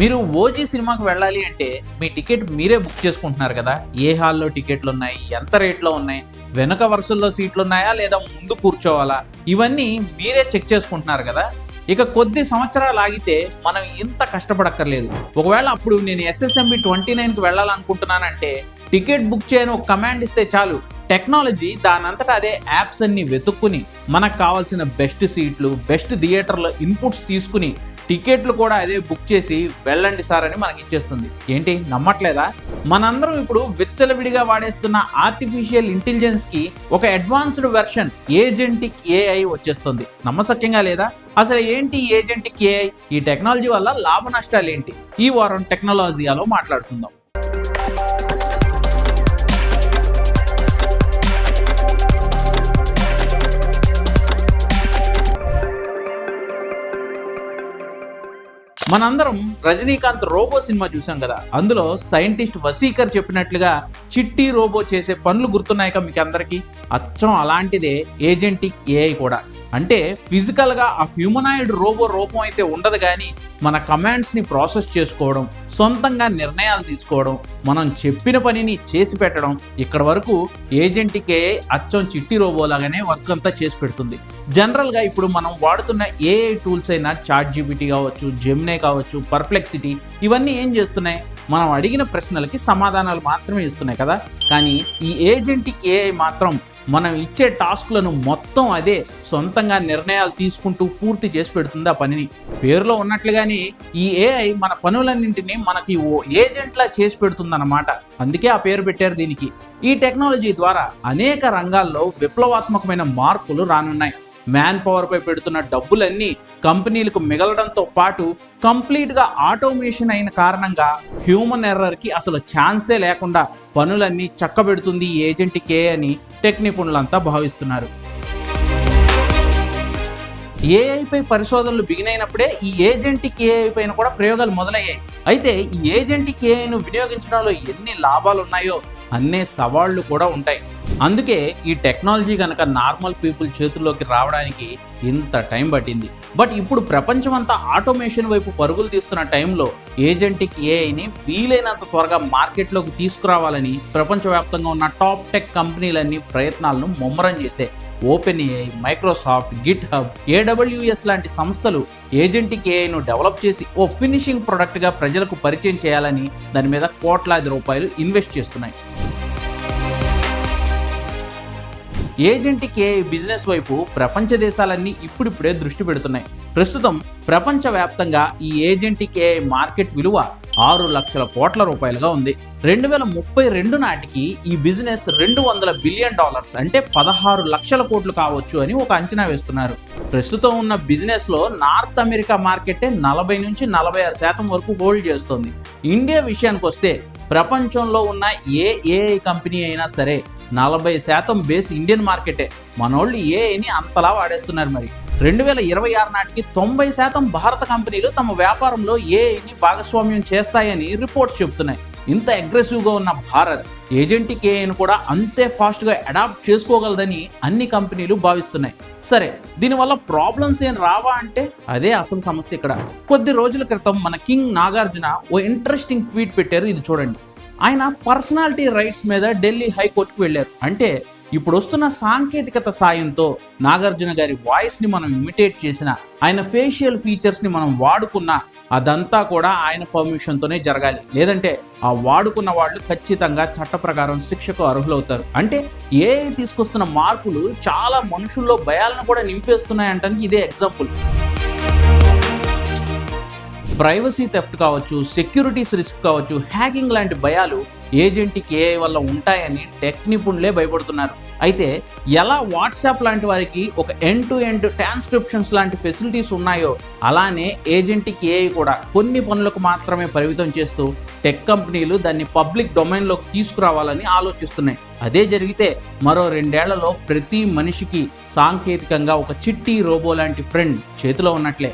మీరు ఓజీ సినిమాకి వెళ్ళాలి అంటే మీ టికెట్ మీరే బుక్ చేసుకుంటున్నారు కదా? ఏ హాల్లో టికెట్లు ఉన్నాయి ఎంత రేట్లో ఉన్నాయి? వెనక వరుసల్లో సీట్లు ఉన్నాయా లేదా ముందు కూర్చోవాలా? ఇవన్నీ మీరే చెక్ చేసుకుంటున్నారు కదా? ఇక కొద్ది సంవత్సరాలు ఆగితే మనం ఇంత కష్టపడక్కర్లేదు. ఒకవేళ అప్పుడు నేను ఎస్ఎస్ఎంబి ట్వంటీ నైన్కి వెళ్ళాలనుకుంటున్నానంటే టికెట్ బుక్ చేయని ఒక కమాండ్ ఇస్తే చాలు. టెక్నాలజీ దానంతటా అదే యాప్స్ అన్ని వెతుక్కుని మనకు కావాల్సిన బెస్ట్ సీట్లు బెస్ట్ థియేటర్లో ఇన్పుట్స్ తీసుకుని టికెట్లు కూడా అదే బుక్ చేసి వెళ్ళండి సార్ అని మనకి ఇచ్చేస్తుంది. ఏంటి? నమ్మట్లేదా? మనందరం ఇప్పుడు విచ్చలవిడిగా వాడేస్తున్న ఆర్టిఫిషియల్ ఇంటెలిజెన్స్కి ఒక అడ్వాన్స్డ్ వెర్షన్ ఏజెంటిక్ ఏఐ వచ్చేస్తుంది. నమ్మసక్యంగా లేదా? అసలు ఏంటి ఏజెంటిక్ ఏఐ ఈ టెక్నాలజీ వల్ల లాభ నష్టాలు ఏంటి ఈ వారం టెక్నాలజీలో మాట్లాడుకుందాం. మనందరం రజనీకాంత్ రోబో సినిమా చూసాం కదా. అందులో సైంటిస్ట్ వసీకర్ చెప్పినట్లుగా చిట్టి రోబో చేసే పనులు గుర్తున్నాయి మీకు అందరికీ? అచ్చం అలాంటిదే ఏజెంటిక్ ఏఐ కూడా. అంటే ఫిజికల్గా ఆ హ్యూమనాయిడ్ రోబో రూపం అయితే ఉండదు కానీ మన కమాండ్స్ని ప్రాసెస్ చేసుకోవడం సొంతంగా నిర్ణయాలు తీసుకోవడం మనం చెప్పిన పనిని చేసి పెట్టడం ఇక్కడ వరకు ఏజెంట్కే అచ్చం చిట్టి రోబో లాగానే వర్క్ అంతా చేసి పెడుతుంది. జనరల్గా ఇప్పుడు మనం వాడుతున్న ఏఐ టూల్స్ అయినా చాట్ జీబీటీ కావచ్చు జెమ్నే కావచ్చు పర్ప్లెక్సిటీ ఇవన్నీ ఏం చేస్తున్నాయి? మనం అడిగిన ప్రశ్నలకి సమాధానాలు మాత్రమే ఇస్తున్నాయి కదా. కానీ ఈ ఏజెంటిక్ ఏఐ మాత్రం మనం ఇచ్చే టాస్క్లను మొత్తం అదే సొంతంగా నిర్ణయాలు తీసుకుంటూ పూర్తి చేసి పెడుతుంది ఆ పనిని. పేరులో ఉన్నట్లుగానే ఈ ఏఐ మన పనులన్నింటినీ మనకి ఓ ఏజెంట్లా చేసి పెడుతుందన్నమాట. అందుకే ఆ పేరు పెట్టారు దీనికి. ఈ టెక్నాలజీ ద్వారా అనేక రంగాల్లో విప్లవాత్మకమైన మార్పులు రానున్నాయి. మ్యాన్ పవర్పై పెడుతున్న డబ్బులన్నీ కంపెనీలకు మిగలడంతో పాటు కంప్లీట్గా ఆటోమేషన్ అయిన కారణంగా హ్యూమన్ ఎర్రర్కి అసలు ఛాన్సే లేకుండా పనులన్నీ చక్కబెడుతుంది ఈ ఏజెంట్ కే అని టెక్ నిపుణులంతా భావిస్తున్నారు. ఏఐపై పరిశోధనలు బిగినైనప్పుడే ఈ ఏజెంటిక్ ఏఐ పైన కూడా ప్రయోగాలు మొదలయ్యాయి. అయితే ఈ ఏజెంటిక్ ఏఐను వినియోగించడంలో ఎన్ని లాభాలు ఉన్నాయో అన్నే సవాళ్ళు కూడా ఉంటాయి. అందుకే ఈ టెక్నాలజీ కనుక నార్మల్ పీపుల్ చేతుల్లోకి రావడానికి ఇంత టైం పట్టింది. బట్ ఇప్పుడు ప్రపంచం అంతా ఆటోమేషన్ వైపు పరుగులు తీస్తున్న టైంలో ఏజెంటిక్ ఏఐని వీలైనంత త్వరగా మార్కెట్లోకి తీసుకురావాలని ప్రపంచవ్యాప్తంగా ఉన్న టాప్ టెక్ కంపెనీలన్నీ ప్రయత్నాలను ముమ్మరం చేశాయి OpenAI Microsoft GitHub AWS లాంటి సంస్థలు ఏజెంటిక్ ఏఐను డెవలప్ చేసి ఓ ఫినిషింగ్ ప్రొడక్ట్గా ప్రజలకు పరిచయం చేయాలని దాని మీద కోట్లాది రూపాయలు ఇన్వెస్ట్ చేస్తున్నాయి. ఏజెంటిక్ ఏఐ బిజినెస్ వైపు ప్రపంచ దేశాలన్నీ ఇప్పుడిప్పుడే దృష్టి పెడుతున్నాయి. ప్రస్తుతం ప్రపంచవ్యాప్తంగా ఈ ఏజెంటిక్ ఏఐ మార్కెట్ విలువ ఆరు లక్షల కోట్ల రూపాయలుగా ఉంది. రెండు వేల ముప్పై రెండు నాటికి ఈ బిజినెస్ రెండు వందల బిలియన్ డాలర్స్ అంటే పదహారు లక్షల కోట్లు కావచ్చు అని ఒక అంచనా వేస్తున్నారు. ప్రస్తుతం ఉన్న బిజినెస్లో నార్త్ అమెరికా మార్కెటే నలభై నుంచి నలభై ఆరు శాతం వరకు హోల్డ్ చేస్తుంది. ఇండియా విషయానికి వస్తే ప్రపంచంలో ఉన్న ఏ ఏఐ కంపెనీ అయినా సరే నలభై శాతం బేస్ ఇండియన్ మార్కెటే. మనోళ్ళు ఏఐని అంతలా వాడేస్తున్నారు మరి. రెండు వేల ఇరవై ఆరు నాటికి తొంభై శాతం భారత కంపెనీలు తమ వ్యాపారంలో ఏఐని భాగస్వామ్యం చేస్తాయని రిపోర్ట్స్ చెబుతున్నాయి. ఇంత అగ్రెసివ్గా ఉన్న భారత్ ఏజెంటిక్ ఏఐని కూడా అంతే ఫాస్ట్గా అడాప్ట్ చేసుకోగలదని అన్ని కంపెనీలు భావిస్తున్నాయి. సరే దీనివల్ల ప్రాబ్లమ్స్ ఏం రావా అంటే? అదే అసలు సమస్య ఇక్కడ. కొద్ది రోజుల క్రితం మన కింగ్ నాగార్జున ఓ ఇంట్రెస్టింగ్ ట్వీట్ పెట్టారు. ఇది చూడండి. ఆయన పర్సనాలిటీ రైట్స్ మీద ఢిల్లీ హైకోర్టుకు వెళ్ళారు. అంటే ఇప్పుడు వస్తున్న సాంకేతికత సాయంతో నాగార్జున గారి వాయిస్ని మనం ఇమిటేట్ చేసిన ఆయన ఫేషియల్ ఫీచర్స్ని మనం వాడుకున్న అదంతా కూడా ఆయన పర్మిషన్తోనే జరగాలి. లేదంటే ఆ వాడుకున్న వాళ్ళు ఖచ్చితంగా చట్ట ప్రకారం శిక్షకు అర్హులవుతారు. అంటే ఏఐ తీసుకొస్తున్న మార్పులు చాలా మనుషుల్లో భయాలను కూడా నింపేస్తున్నాయంటానికి ఇదే ఎగ్జాంపుల్. ప్రైవసీ థెఫ్ట్ కావచ్చు సెక్యూరిటీస్ రిస్క్ కావచ్చు హ్యాకింగ్ లాంటి భయాలు ఏజెంట్కి ఏఐ వల్ల ఉంటాయని టెక్ నిపుణులే భయపడుతున్నారు. అయితే ఎలా వాట్సాప్ లాంటి వారికి ఒక ఎండ్ టు ఎండ్ ట్రాన్స్క్రిప్షన్స్ లాంటి ఫెసిలిటీస్ ఉన్నాయో అలానే ఏజెంట్కి ఏఐ కూడా కొన్ని పనులకు మాత్రమే పరిమితం చేస్తూ టెక్ కంపెనీలు దాన్ని పబ్లిక్ డొమైన్లోకి తీసుకురావాలని ఆలోచిస్తున్నాయి. అదే జరిగితే మరో రెండేళ్ళలో ప్రతి మనిషికి సాంకేతికంగా ఒక చిట్టి రోబో లాంటి ఫ్రెండ్ చేతిలో ఉన్నట్లే.